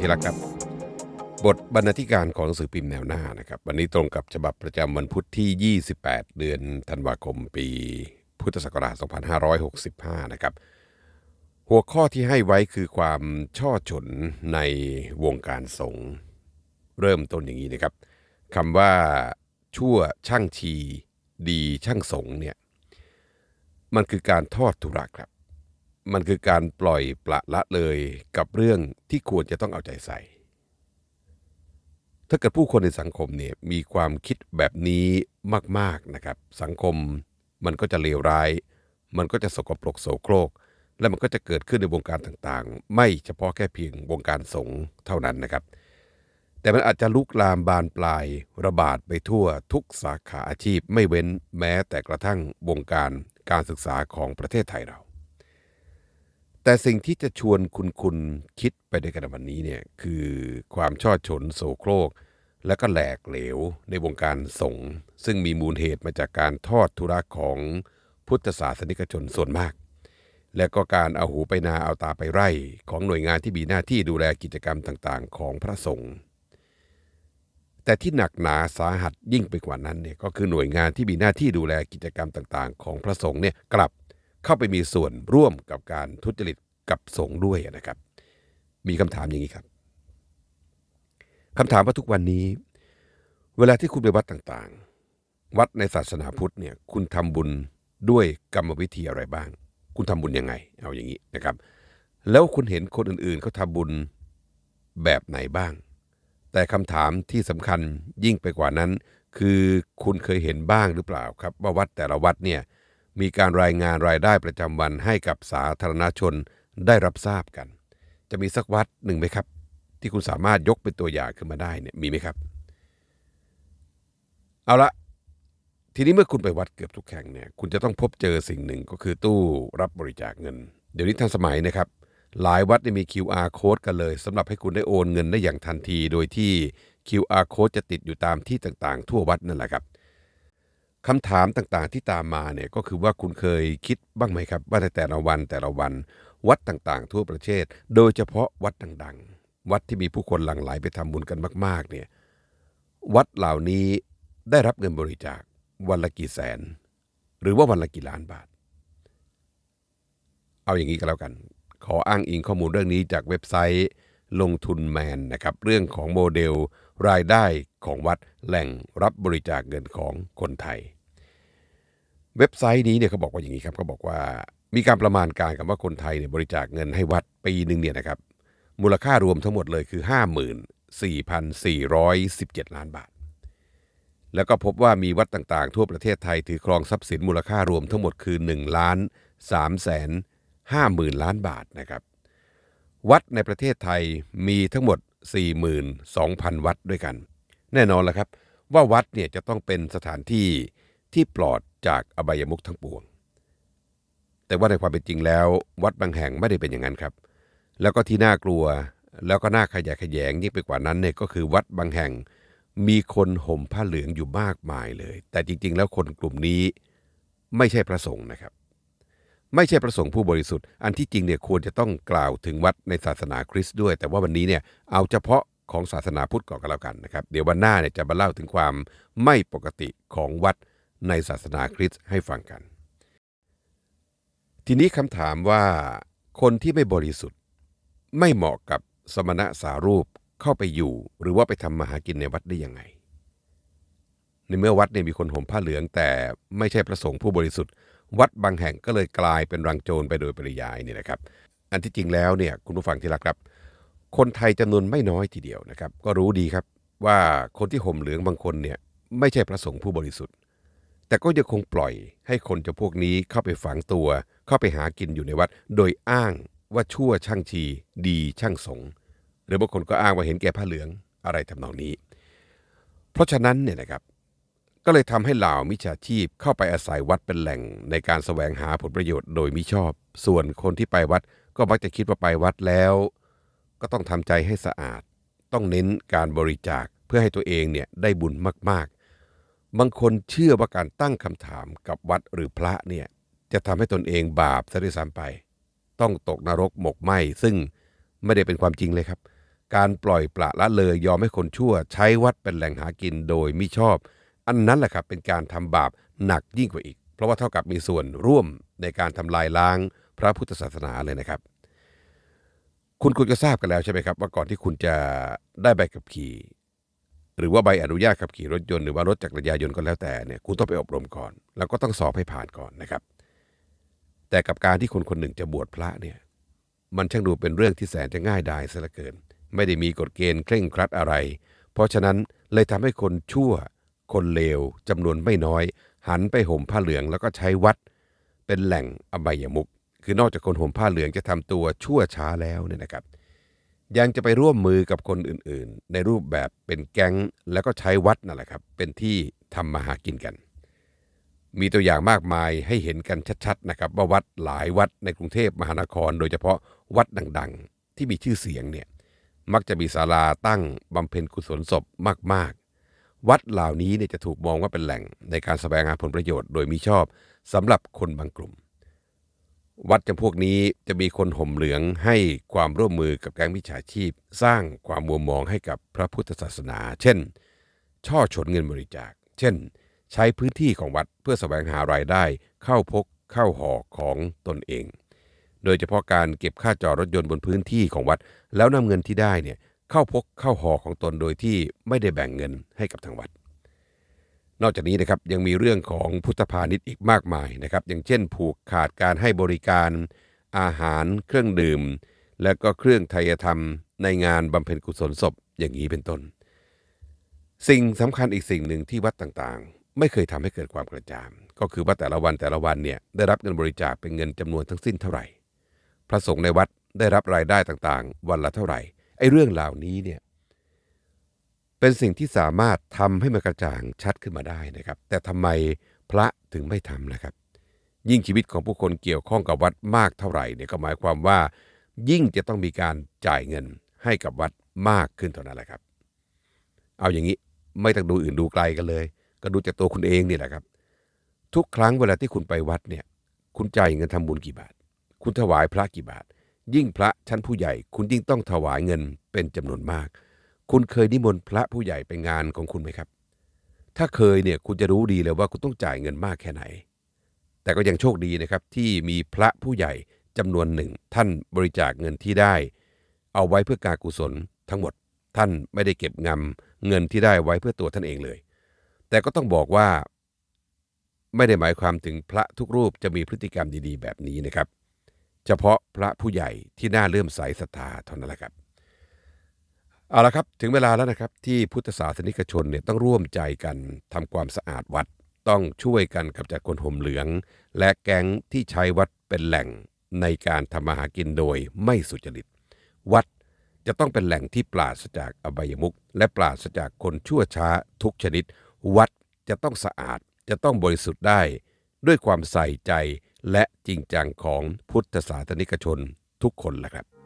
ที่รักครับ บทบรรณาธิการของหนังสือพิมพ์แนวหน้านะครับ วันนี้ตรงกับฉบับประจำวันพุธที่ 28 เดือนธันวาคมปีพุทธศักราช 2565 นะครับ หัวข้อที่ให้ไว้คือความช่อฉนในวงการสงฆ์เริ่มต้นอย่างนี้นะครับคำว่าชั่วช่างชี ดีช่างสงเนี่ยมันคือการทอดทุระครับ มันคือการปล่อยปละละเลยกับเรื่องที่ควรจะต้องเอาใจใส่ ถ้าเกิดผู้คนในสังคมเนี่ยมีความคิดแบบนี้มาก ๆนะครับ สังคมมันก็จะเลวร้าย มันก็จะสกปรกโสโครก และมันก็จะเกิดขึ้นในวงการต่างๆ ไม่เฉพาะแค่เพียงวงการสงฆ์เท่านั้นนะครับ แต่มันอาจจะลุกลามบานปลายระบาดไปทั่วทุกสาขาอาชีพไม่เว้นแม้แต่กระทั่งวงการการศึกษาของประเทศไทยเรา แต่สิ่งที่จะชวนคุณคุณคิดไปในกันวันนี้เนี่ยคือความช่อฉนโสโครก และก็แหลกเหลวในวงการสงฆ์ซึ่งมีมูลเหตุมาจากการทอดทุระของพุทธศาสนิกชนส่วนมาก และก็การเอาหูไปนาเอาตาไปไร่ของหน่วยงานที่มีหน้าที่ดูแลกิจกรรมต่างๆ ของพระสงฆ์แต่ที่หนักหนาสาหัสยิ่งไปกว่านั้นเนี่ยก็คือหน่วยงานที่มีหน้าที่ดูแลกิจกรรมต่างๆ ของพระสงฆ์เนี่ยกลับ เข้าไปมีส่วนร่วมกับการทุจริตกับสงฆ์ด้วยนะครับ มีคำถามอย่างนี้ครับคำถามว่าทุกวันนี้ เวลาที่คุณไปวัดต่างๆ วัดในศาสนาพุทธเนี่ยคุณทำบุญด้วยกรรมวิธีอะไรบ้าง คุณทำบุญยังไง เอาอย่างนี้นะครับ แล้วคุณเห็นคนอื่นๆเขาทำบุญแบบไหนบ้าง แต่คำถามที่สำคัญยิ่งไปกว่านั้น คือคุณเคยเห็นบ้างหรือเปล่าครับ ว่าวัดแต่ละวัดเนี่ย มีการรายงานรายได้ประจำวันให้กับสาธารณชนได้รับทราบกัน จะมีสักวัดหนึ่งไหมครับ ที่คุณสามารถยกเป็นตัวอย่างขึ้นมาได้เนี่ยมีไหมครับ เอาละทีนี้เมื่อคุณไปวัดเกือบทุกแห่งเนี่ยคุณจะต้องพบเจอสิ่งหนึ่งก็คือตู้รับบริจาคเงิน เดี๋ยวนี้ทันสมัยนะครับ หลายวัดได้มี QR code กันเลยสำหรับให้คุณได้โอนเงินได้อย่างทันที โดยที่ QR code จะติดอยู่ตามที่ต่างๆ ทั่ววัดนั่นแหละครับ คำถามต่างๆที่ตามมาเนี่ยก็คือว่าคุณเคยคิดบ้างไหมครับ ว่าในแต่ละวันแต่ละวัน วัดต่างๆ ทั่วประเทศ โดยเฉพาะวัดดังๆ วัดที่มีผู้คนหลั่งไหลไปทำบุญกันมาก ๆ เนี่ยวัดเหล่านี้ได้รับเงินบริจาควันละกี่แสน หรือว่าวันละกี่ล้านบาท เอาอย่างนี้ก็แล้วกัน ขออ้างอิงข้อมูลเรื่องนี้จากเว็บไซต์ ลงทุนแมนนะครับเรื่องของโมเดลรายได้ของวัดแหล่งรับบริจาคเงินของคนไทย เว็บไซต์นี้เนี่ยเขาบอกว่าอย่างนี้ครับเขาบอกว่ามีการประมาณการกันว่าคนไทยเนี่ยบริจาคเงินให้วัดปีหนึ่งเนี่ยนะครับมูลค่ารวมทั้งหมดเลยคือ 54,417 ล้านบาท แล้วก็พบว่ามีวัดต่างๆ ทั่วประเทศไทยถือครองทรัพย์สินมูลค่ารวมทั้งหมดคือ1ล้าน3แสน5หมื่นล้านบาทนะครับ วัดในประเทศไทยมีทั้งหมด 42,000 วัดด้วยกัน แน่นอนแหละครับ ว่าวัดเนี่ยจะต้องเป็นสถานที่ที่ปลอดจากอบายมุขทั้งปวง แต่ว่าในความเป็นจริงแล้ว วัดบางแห่งไม่ได้เป็นอย่างนั้นครับ แล้วก็ที่น่ากลัวแล้วก็น่าขยะแขยงยิ่งไปกว่านั้นเนี่ยก็คือวัดบางแห่ง มีคนห่มผ้าเหลืองอยู่มากมายเลย แต่จริง ๆ แล้วคนกลุ่มนี้ไม่ใช่พระสงฆ์นะครับ ไม่ใช่พระสงฆ์ผู้บริสุทธิ์ อันที่จริงเนี่ยควรจะต้องกล่าวถึงวัดในศาสนาคริสต์ด้วย แต่ว่าวันนี้เนี่ยเอาเฉพาะของศาสนาพุทธก่อนก็แล้วกันนะครับ เดี๋ยววันหน้าเนี่ยจะมาเล่าถึงความไม่ปกติของวัดในศาสนาคริสต์ให้ฟังกัน ทีนี้คำถามว่าคนที่ไม่บริสุทธิ์ ไม่เหมาะกับสมณะสารูปเข้าไปอยู่ หรือว่าไปทำมาหากินในวัดได้ยังไง ในเมื่อวัดเนี่ยมีคนห่มผ้าเหลืองแต่ไม่ใช่พระสงฆ์ผู้บริสุทธิ์ วัดบางแห่งก็เลยกลายเป็นรังโจรไปโดยปริยายนี่นะครับ อันที่จริงแล้วเนี่ยคุณผู้ฟังที่รักครับ คนไทยจำนวนไม่น้อยทีเดียวนะครับ ก็รู้ดีครับว่าคนที่ห่มเหลืองบางคนเนี่ยไม่ใช่พระสงฆ์ผู้บริสุทธิ์ แต่ก็ยังคงปล่อยให้คนจำพวกนี้เข้าไปฝังตัว เข้าไปหากินอยู่ในวัด โดยอ้างว่าชั่วช่างชี ดีช่างสงหรือบางคนก็อ้างว่าเห็นแก่ผ้าเหลืองอะไรทำนองนี้ เพราะฉะนั้นเนี่ยนะครับ ก็เลยทำให้เหล่ามิจฉาชีพเข้าไปอาศัยวัดเป็นแหล่ง ในการแสวงหาผลประโยชน์โดยมิชอบ ส่วนคนที่ไปวัดก็มักจะคิดว่าไปวัดแล้ว ก็ต้องทำใจให้สะอาด ต้องเน้นการบริจาคเพื่อให้ตัวเองเนี่ยได้บุญมาก ๆ บางคนเชื่อว่าการตั้งคำถามกับวัดหรือพระเนี่ยจะทำให้ตนเองบาปซะด้วยซ้ำไป ต้องตกนรกหมกไหมซึ่งไม่ได้เป็นความจริงเลยครับ การปล่อยปละละเลยยอมให้คนชั่ว ใช้วัดเป็นแหล่งหากินโดยมิชอบ อันนั้นแหละครับเป็นการทำบาปหนักยิ่งกว่าอีก เพราะว่าเท่ากับมีส่วนร่วมในการทำลายล้างพระพุทธศาสนาเลยนะครับ คุณควรจะทราบกันแล้วใช่ไหมครับ ว่าก่อนที่คุณจะได้ใบขับขี่ หรือว่าใบอนุญาตขับขี่รถยนต์หรือว่ารถจักรยานยนต์ก็แล้วแต่เนี่ยคุณต้องไปอบรมก่อน แล้วก็ต้องสอบให้ผ่านก่อนนะครับ แต่กับการที่คนคนหนึ่งจะบวชพระเนี่ยมันช่างดูเป็นเรื่องที่แสนจะง่ายดายซะเหลือเกิน ไม่ได้มีกฎเกณฑ์เคร่งครัดอะไร เพราะฉะนั้นเลยทำให้คนชั่ว คนเลวจำนวนไม่น้อย หันไปห่มผ้าเหลืองแล้วก็ใช้วัด เป็นแหล่งอบายมุกคือนอกจากคนห่มผ้าเหลืองจะทำตัวชั่วช้าแล้วเนี่ยนะครับ ยังจะไปร่วมมือกับคนอื่นๆ ในรูปแบบเป็นแก๊งแล้วก็ใช้วัดนั่นแหละครับ เป็นที่ทำมาหากินกัน มีตัวอย่างมากมายให้เห็นกันชัดๆนะครับว่าวัดหลายวัดในกรุงเทพมหานคร โดยเฉพาะวัดดังๆ ที่มีชื่อเสียงเนี่ยมักจะมีศาลาตั้งบำเพ็ญกุศลศพมากๆ วัดเหล่านี้เนี่ยจะถูกมองว่าเป็นแหล่งในการแสวงหาผลประโยชน์โดยมิชอบสำหรับคนบางกลุ่ม วัดจำพวกนี้จะมีคนห่มเหลืองให้ความร่วมมือกับแก๊งมิจฉาชีพ สร้างความมัวมองให้กับพระพุทธศาสนา เช่น ช่อฉนเงินบริจาค เช่น ใช้พื้นที่ของวัดเพื่อแสวงหารายได้เข้าพกเข้าหอของตนเอง โดยเฉพาะการเก็บค่าจอดรถยนต์บนพื้นที่ของวัด แล้วนำเงินที่ได้เนี่ย เข้าพกเข้าหอของตนโดยที่ไม่ได้แบ่งเงินให้กับทางวัด นอกจากนี้นะครับยังมีเรื่องของพุทธพาณิชย์อีกมากมายนะครับ อย่างเช่น ผูกขาดการให้บริการ อาหาร เครื่องดื่ม และก็เครื่องไทยธรรม ในงานบำเพ็ญกุศลศพอย่างนี้เป็นต้น สิ่งสำคัญอีกสิ่งหนึ่งที่วัดต่างๆ ไม่เคยทำให้เกิดความกระจ่างก็คือว่าแต่ละวันแต่ละวันเนี่ยได้รับเงินบริจาคเป็นเงินจำนวนทั้งสิ้นเท่าไหร่ พระสงฆ์ในวัดได้รับรายได้ต่างๆ วันละเท่าไหร่ ไอ้เรื่องเหล่านี้เนี่ยเป็นสิ่งที่สามารถทำให้มันกระจ่างชัดขึ้นมาได้นะครับ แต่ทำไมพระถึงไม่ทำนะครับ ยิ่งชีวิตของผู้คนเกี่ยวข้องกับวัดมากเท่าไหร่เนี่ยก็หมายความว่า ยิ่งจะต้องมีการจ่ายเงินให้กับวัดมากขึ้นเท่านั้นแหละครับ เอาอย่างนี้ไม่ต้องดูอื่นดูไกลกันเลย ก็ดูจากตัวคุณเองนี่แหละครับ ทุกครั้งเวลาที่คุณไปวัดเนี่ย คุณจ่ายเงินทำบุญกี่บาท คุณถวายพระกี่บาท ยิ่งพระชั้นผู้ใหญ่ คุณยิ่งต้องถวายเงินเป็นจำนวนมาก คุณเคยนิมนต์พระผู้ใหญ่ไปงานของคุณไหมครับ ถ้าเคยเนี่ยคุณจะรู้ดีเลยว่าคุณต้องจ่ายเงินมากแค่ไหน แต่ก็ยังโชคดีนะครับที่มีพระผู้ใหญ่จำนวนหนึ่ง ท่านบริจาคเงินที่ได้ เอาไว้เพื่อการกุศลทั้งหมด ท่านไม่ได้เก็บงำเงินที่ได้ไว้เพื่อตัวท่านเองเลย แต่ก็ต้องบอกว่า ไม่ได้หมายความถึงพระทุกรูปจะมีพฤติกรรมดี ๆ แบบนี้นะครับ เฉพาะพระผู้ใหญ่ที่น่าเลื่อมใสศรัทธาเท่านั้นแหละครับเอาละครับถึงเวลาแล้วนะครับที่พุทธศาสนิกชนเนี่ยต้องร่วมใจกันทำความสะอาดวัด ต้องช่วยกันกำจัดคนห่มเหลือง และแก๊งที่ใช้วัดเป็นแหล่งในการทำมาหากินโดยไม่สุจริต วัดจะต้องเป็นแหล่งที่ปราศจากอบายมุขและปราศจากคนชั่วช้าทุกชนิด วัดจะต้องสะอาดจะต้องบริสุทธิ์ได้ ด้วยความใส่ใจ และจริงจังของพุทธศาสนิกชนทุกคนแหละครับ